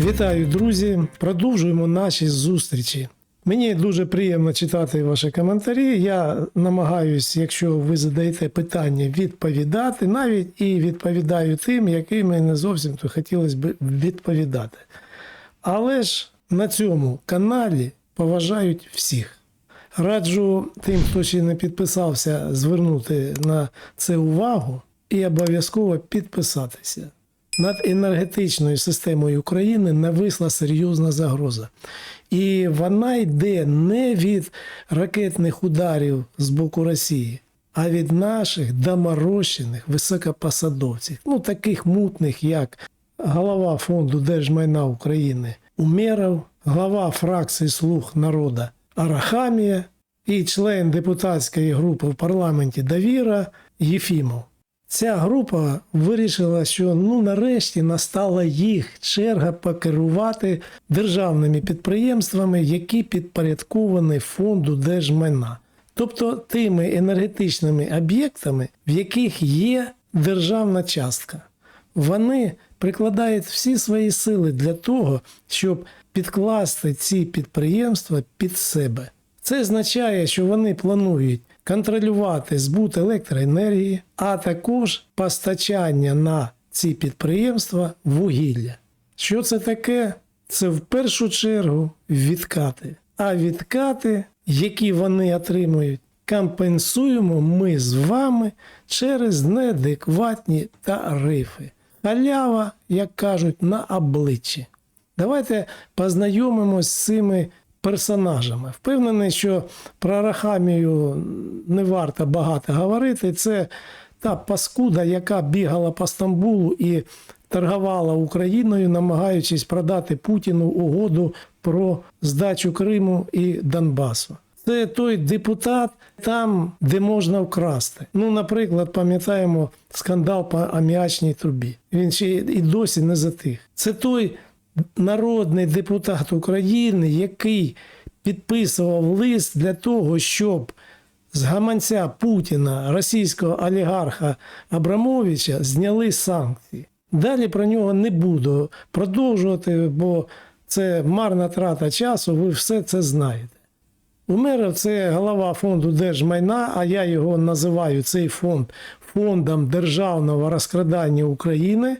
Вітаю, друзі! Продовжуємо наші зустрічі. Мені дуже приємно читати ваші коментарі. Я намагаюсь, якщо ви задаєте питання, відповідати, навіть і відповідаю тим, якими не зовсім то хотілося б відповідати. Але ж на цьому каналі поважають всіх. Раджу тим, хто ще не підписався, звернути на це увагу і обов'язково підписатися. Над енергетичною системою України нависла серйозна загроза. І вона йде не від ракетних ударів з боку Росії, а від наших доморощених високопосадовців, ну таких мутних, як голова фонду держмайна України Умєров, глава фракції Слуг народу Арахамія і член депутатської групи в парламенті Довіра Єфімов. Ця група вирішила, що ну нарешті настала їх черга покерувати державними підприємствами, які підпорядковані фонду держмайна, тобто тими енергетичними об'єктами, в яких є державна частка. Вони прикладають всі свої сили для того, щоб підкласти ці підприємства під себе. Це означає, що вони планують контролювати збут електроенергії, а також постачання на ці підприємства вугілля. Що це таке? Це в першу чергу відкати. А відкати, які вони отримують, компенсуємо ми з вами через неадекватні тарифи. Халява, як кажуть, на обличчі. Давайте познайомимось з цими персонажами. Впевнений, що про Рахамію не варто багато говорити. Це та паскуда, яка бігала по Стамбулу і торгувала Україною, намагаючись продати Путіну угоду про здачу Криму і Донбасу. Це той депутат там, де можна вкрасти. Ну, наприклад, пам'ятаємо скандал по аміачній трубі. Він ще і досі не затих. Це той народний депутат України, який підписував лист для того, щоб з гаманця Путіна, російського олігарха Абрамовича, зняли санкції. Далі про нього не буду продовжувати, бо це марна трата часу, ви все це знаєте. Умеров це голова фонду держмайна, а я його називаю цей фонд фондом державного розкрадання України.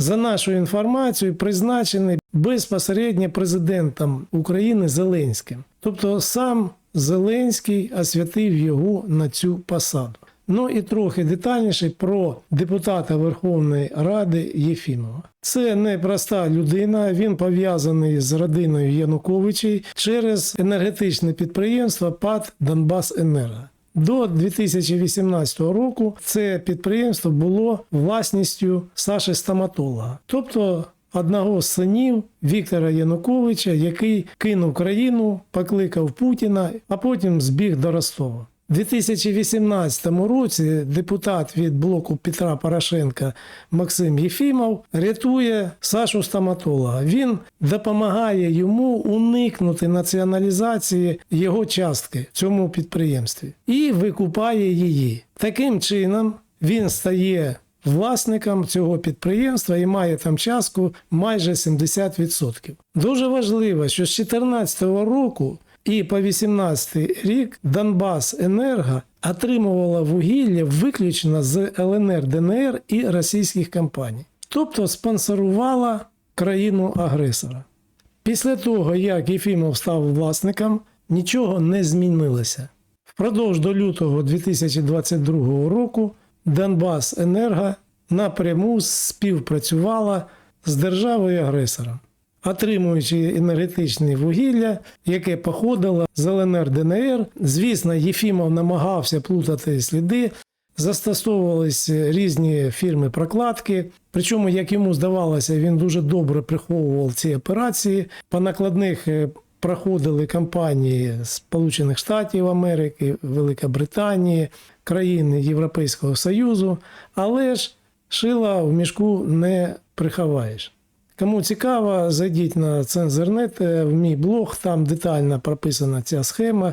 За нашою інформацією, призначений безпосередньо президентом України Зеленським. Тобто сам Зеленський освятив його на цю посаду. Ну і трохи детальніше про депутата Верховної Ради Єфімова. Це не проста людина, він пов'язаний з родиною Януковичей через енергетичне підприємство ПАД Донбас-Енерго. До 2018 року це підприємство було власністю Саші Стоматолога, тобто одного з синів Віктора Януковича, який кинув країну, покликав Путіна, а потім збіг до Ростова. У 2018 році депутат від блоку Петра Порошенка Максим Єфімов рятує Сашу стоматолога. Він допомагає йому уникнути націоналізації його частки в цьому підприємстві і викупає її. Таким чином він стає власником цього підприємства і має там частку майже 70%. Дуже важливо, що з 2014 року. І по 18 рік Донбас Енерго отримувала вугілля виключно з ЛНР, ДНР і російських компаній, тобто спонсорувала країну агресора. Після того, як Єфімов став власником, нічого не змінилося. Впродовж до лютого 2022 року Донбас Енерго напряму співпрацювала з державою агресором отримуючи енергетичне вугілля, яке походило з ЛНР ДНР. Звісно, Єфімов намагався плутати сліди. Застосовувалися різні фірми прокладки. Причому, як йому здавалося, він дуже добре приховував ці операції. По накладних е, проходили компанії Сполучених Штатів Америки, Великобританії, країни Європейського Союзу, але ж шила в мішку не приховаєш. Кому цікаво, зайдіть на цензернет в мій блог, там детально прописана ця схема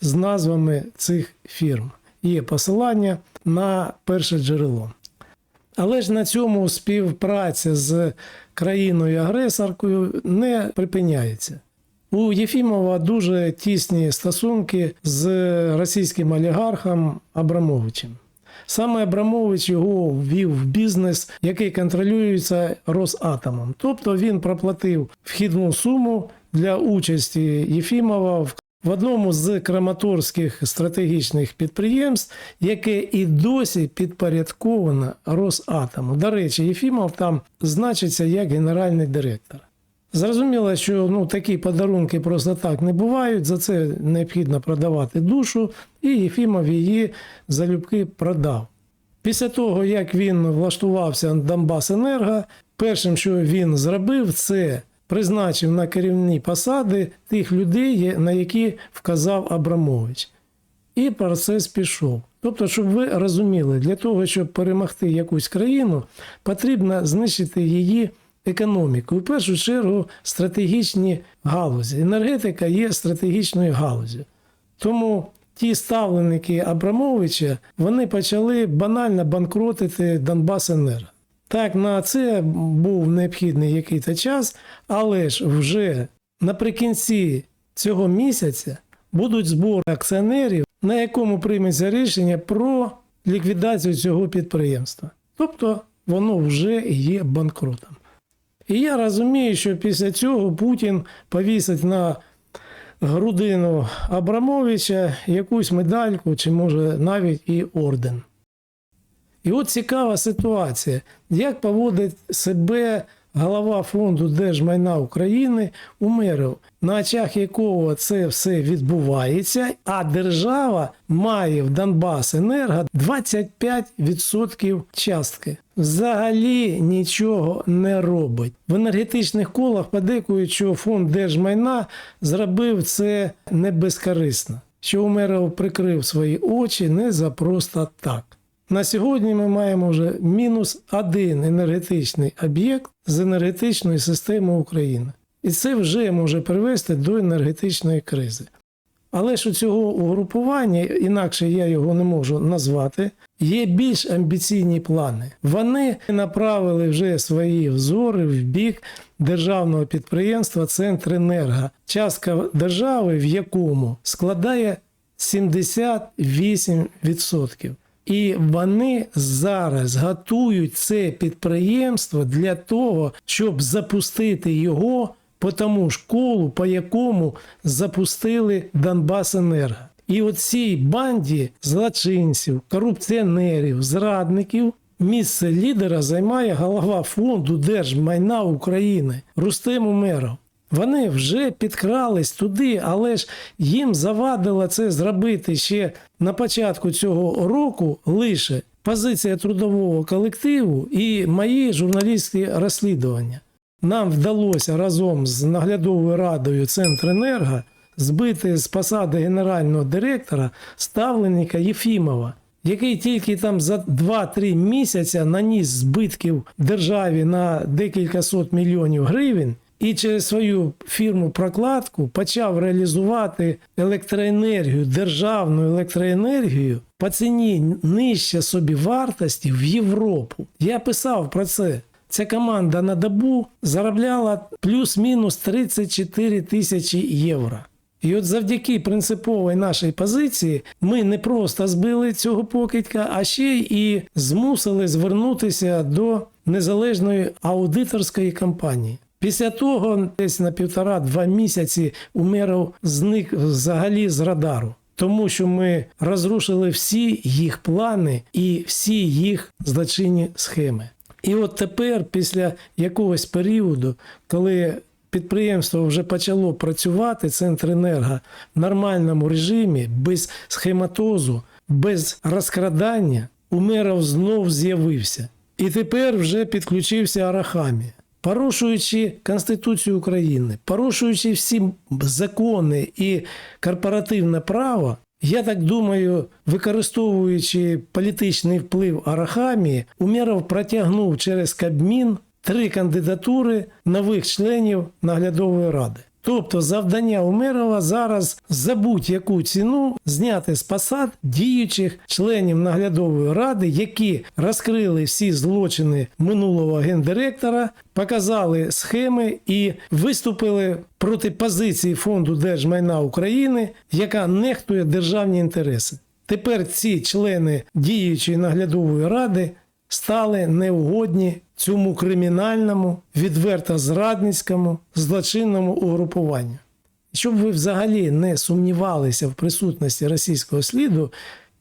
з назвами цих фірм. Є посилання на перше джерело. Але ж на цьому співпраця з країною-агресоркою не припиняється. У Єфімова дуже тісні стосунки з російським олігархом Абрамовичем. Саме Абрамович його ввів в бізнес, який контролюється Росатомом. Тобто він проплатив вхідну суму для участі Єфімова в в одному з краматорських стратегічних підприємств, яке і досі підпорядковано Росатому. До речі, Єфімов там значиться як генеральний директор. Зрозуміло, що ну, такі подарунки просто так не бувають. За це необхідно продавати душу, і Єфімов її залюбки продав. Після того, як він влаштувався на Донбасенерго, першим, що він зробив, це призначив на керівні посади тих людей, на які вказав Абрамович. І процес пішов. Тобто, щоб ви розуміли, для того, щоб перемогти якусь країну, потрібно знищити її економіку. У першу чергу стратегічні галузі. Енергетика є стратегічною галузю. Тому ті ставленики Абрамовича вони почали банально банкротити Донбасенерго. Так, на це був необхідний якийсь час, але ж вже наприкінці цього місяця будуть збори акціонерів, на якому прийметься рішення про ліквідацію цього підприємства. Тобто воно вже є банкротом. І я розумію, що після цього Путін повісить на грудину Абрамовича якусь медальку, чи може навіть і орден. І от цікава ситуація, як поводить себе голова фонду держмайна України Умеров, на очах якого це все відбувається, а держава має в Донбас Енерго 25% частки. Взагалі нічого не робить. В енергетичних колах подейкують, що фонд держмайна зробив це не безкорисно, що Умеров прикрив свої очі не за просто так. На сьогодні ми маємо вже мінус один енергетичний об'єкт з енергетичної системи України. І це вже може привести до енергетичної кризи. Але ж у цього угрупування, інакше я його не можу назвати, є більш амбіційні плани. Вони направили вже свої взори в бік державного підприємства Центренерго, частка держави, в якому складає 78%. І вони зараз готують це підприємство для того, щоб запустити його по тому ж колу, по якому запустили Донбасенерго. І от цій банді злочинців, корупціонерів, зрадників місце лідера займає голова фонду держмайна України Рустем Умеров. Вони вже підкрались туди, але ж їм завадило це зробити ще на початку цього року лише позиція трудового колективу і мої журналістські розслідування. Нам вдалося разом з наглядовою радою Центренерго збити з посади генерального директора ставленника Єфімова, який тільки там за 2-3 місяця наніс збитків державі на декілька сот мільйонів гривень і через свою фірму прокладку почав реалізувати електроенергію, державну електроенергію по ціні нижче собі вартості в Європу. Я писав про це. Ця команда на добу заробляла плюс-мінус 34 тисячі євро. І от завдяки принциповій нашій позиції ми не просто збили цього покидька, а ще і змусили звернутися до незалежної аудиторської компанії. Після того, десь на півтора-два місяці, Умеров зник взагалі з радару, тому що ми розрушили всі їх плани і всі їх злочинні схеми. І от тепер, після якогось періоду, коли підприємство вже почало працювати, Центренерго, в нормальному режимі, без схематозу, без розкрадання, Умеров знов з'явився. І тепер вже підключився Арахамі. Порушуючи Конституцію України, порушуючи всі закони і корпоративне право, я так думаю, використовуючи політичний вплив Арахамії, Умєров протягнув через Кабмін три кандидатури нових членів наглядової ради. Тобто завдання Умерова зараз за будь-яку ціну зняти з посад діючих членів наглядової ради, які розкрили всі злочини минулого гендиректора, показали схеми і виступили проти позиції фонду держмайна України, яка нехтує державні інтереси. Тепер ці члени діючої наглядової ради стали неугодні цьому кримінальному, відверто зрадницькому, злочинному угрупуванню. Щоб ви взагалі не сумнівалися в присутності російського сліду,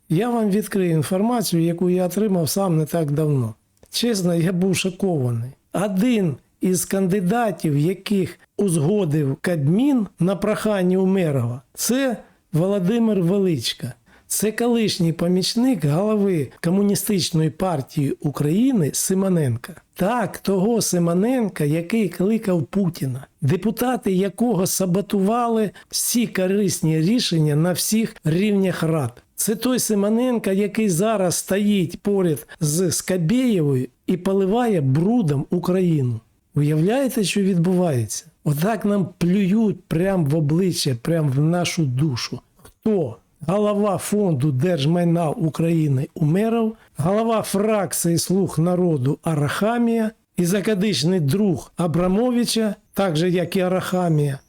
я вам відкрию інформацію, яку я отримав сам не так давно. Чесно, я був шокований. Один із кандидатів, яких узгодив Кадмін на прохання Умерова, це Володимир Величка. Це колишній помічник голови Комуністичної партії України Симоненка. Так, того Симоненка, який кликав Путіна, депутати якого саботували всі корисні рішення на всіх рівнях рад. Це той Симоненка, який зараз стоїть поряд з Скабєєвою і поливає брудом Україну. Уявляєте, що відбувається? Отак нам плюють прямо в обличчя, прямо в нашу душу. Хто? Голова фонду держмайна України Умеров, голова фракції Слуг народу Арахамія і закадичний друг Абрамовича, так же як і Арахамія,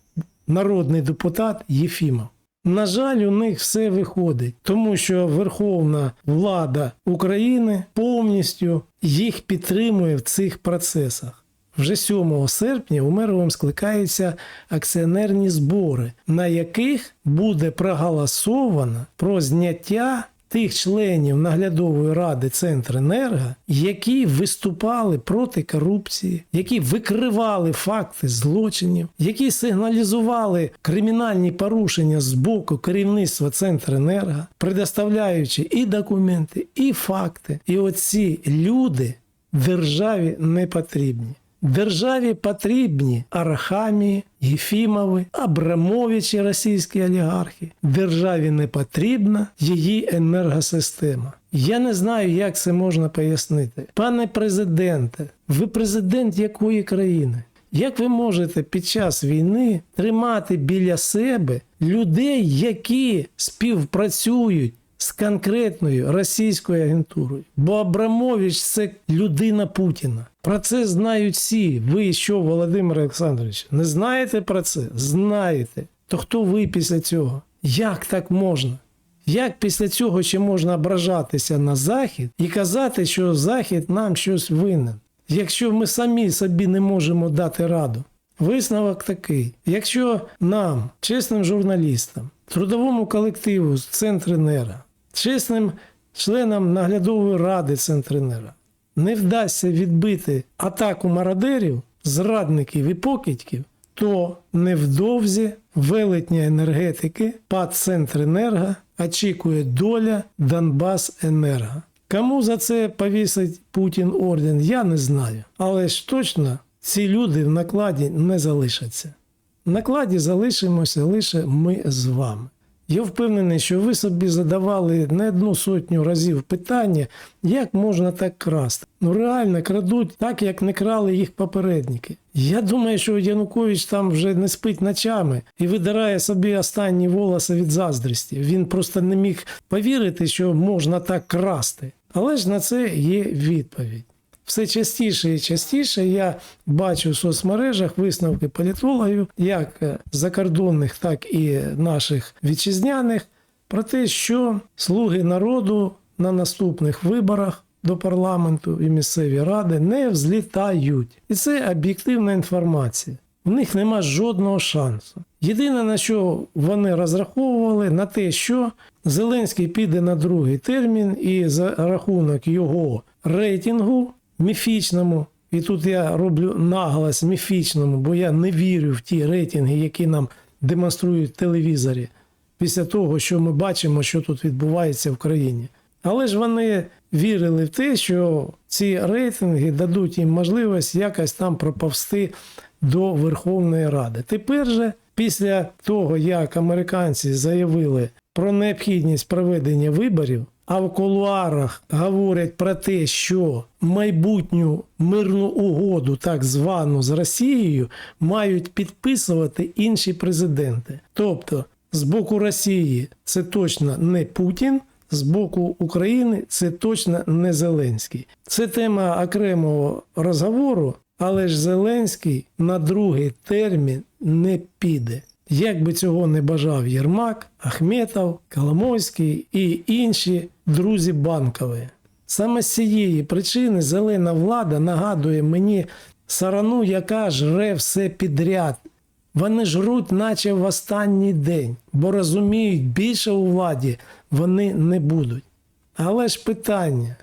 народний депутат Єфімов. На жаль, у них все виходить, тому що Верховна влада України повністю їх підтримує в цих процесах. Вже 7 серпня Умеровим скликаються акціонерні збори, на яких буде проголосовано про зняття тих членів наглядової ради Центренерго, які виступали проти корупції, які викривали факти злочинів, які сигналізували кримінальні порушення з боку керівництва Центренерго, предоставляючи і документи, і факти. І оці люди державі не потрібні. Державі потрібні Арахамії, Єфімови, Абрамовичі, російські олігархи. Державі не потрібна її енергосистема. Я не знаю, як це можна пояснити. Пане президенте, ви президент якої країни? Як ви можете під час війни тримати біля себе людей, які співпрацюють з конкретною російською агентурою? Бо Абрамович це людина Путіна. Про це знають всі. Ви що, Володимир Олександрович, не знаєте про це? Знаєте. То хто ви після цього? Як так можна? Як після цього ще можна ображатися на Захід і казати, що Захід нам щось винен, якщо ми самі собі не можемо дати раду? Висновок такий: якщо нам, чесним журналістам, трудовому колективу з Центренера, чесним членам наглядової ради Центренера не вдасться відбити атаку мародерів, зрадників і покидьків, то невдовзі велетня енергетики ПАД Центренерго очікує доля Донбас Енерго. Кому за це повісить Путін орден, я не знаю. Але ж точно ці люди в накладі не залишаться. В накладі залишимося лише ми з вами. Я впевнений, що ви собі задавали не одну сотню разів питання, як можна так красти. Ну реально крадуть так, як не крали їх попередники. Я думаю, що Янукович там вже не спить ночами і видирає собі останні волоси від заздрості. Він просто не міг повірити, що можна так красти. Але ж на це є відповідь. Все частіше і частіше я бачу в соцмережах висновки політологів, як закордонних, так і наших вітчизняних, про те, що слуги народу на наступних виборах до парламенту і місцеві ради не взлітають. І це об'єктивна інформація. У них нема жодного шансу. Єдине, на що вони розраховували, на те, що Зеленський піде на другий термін, і за рахунок його рейтингу міфічному, і тут я роблю наголос міфічному, бо я не вірю в ті рейтинги, які нам демонструють телевізорі, після того, що ми бачимо, що тут відбувається в країні. Але ж вони вірили в те, що ці рейтинги дадуть їм можливість якось там проповсти до Верховної Ради. Тепер же, після того, як американці заявили про необхідність проведення виборів, а в кулуарах говорять про те, що майбутню мирну угоду, так звану з Росією, мають підписувати інші президенти. Тобто, з боку Росії це точно не Путін. З боку України це точно не Зеленський. Це тема окремого розговору, але ж Зеленський на другий термін не піде. Як би цього не бажав Єрмак, Ахметов, Коломойський і інші друзі банкові. Саме з цієї причини зелена влада нагадує мені сарану, яка жре все підряд. Вони жруть, наче в останній день, бо розуміють, більше у владі вони не будуть. Але ж питання,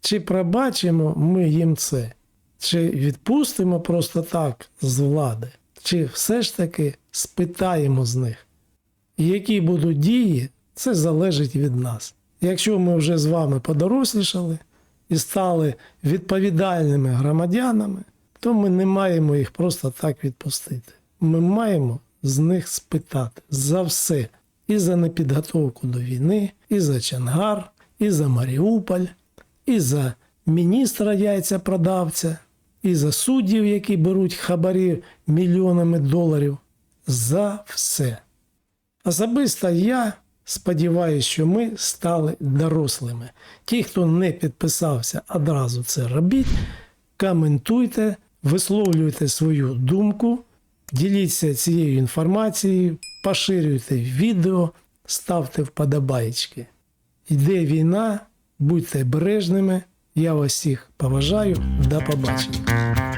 чи пробачимо ми їм це, чи відпустимо просто так з влади, чи все ж таки спитаємо з них. Які будуть дії, це залежить від нас. Якщо ми вже з вами подорослішали і стали відповідальними громадянами, то ми не маємо їх просто так відпустити. Ми маємо з них спитати за все. І за непідготовку до війни, і за Чангар, і за Маріуполь, і за міністра яйця-продавця, і за суддів, які беруть хабарі мільйонами доларів. За все. Особисто я сподіваюся, що ми стали дорослими. Ті, хто не підписався, одразу це робіть. Коментуйте, висловлюйте свою думку, діліться цією інформацією, поширюйте відео, ставте вподобайки. Йде війна, будьте бережними. Я вас всіх поважаю. До побачення.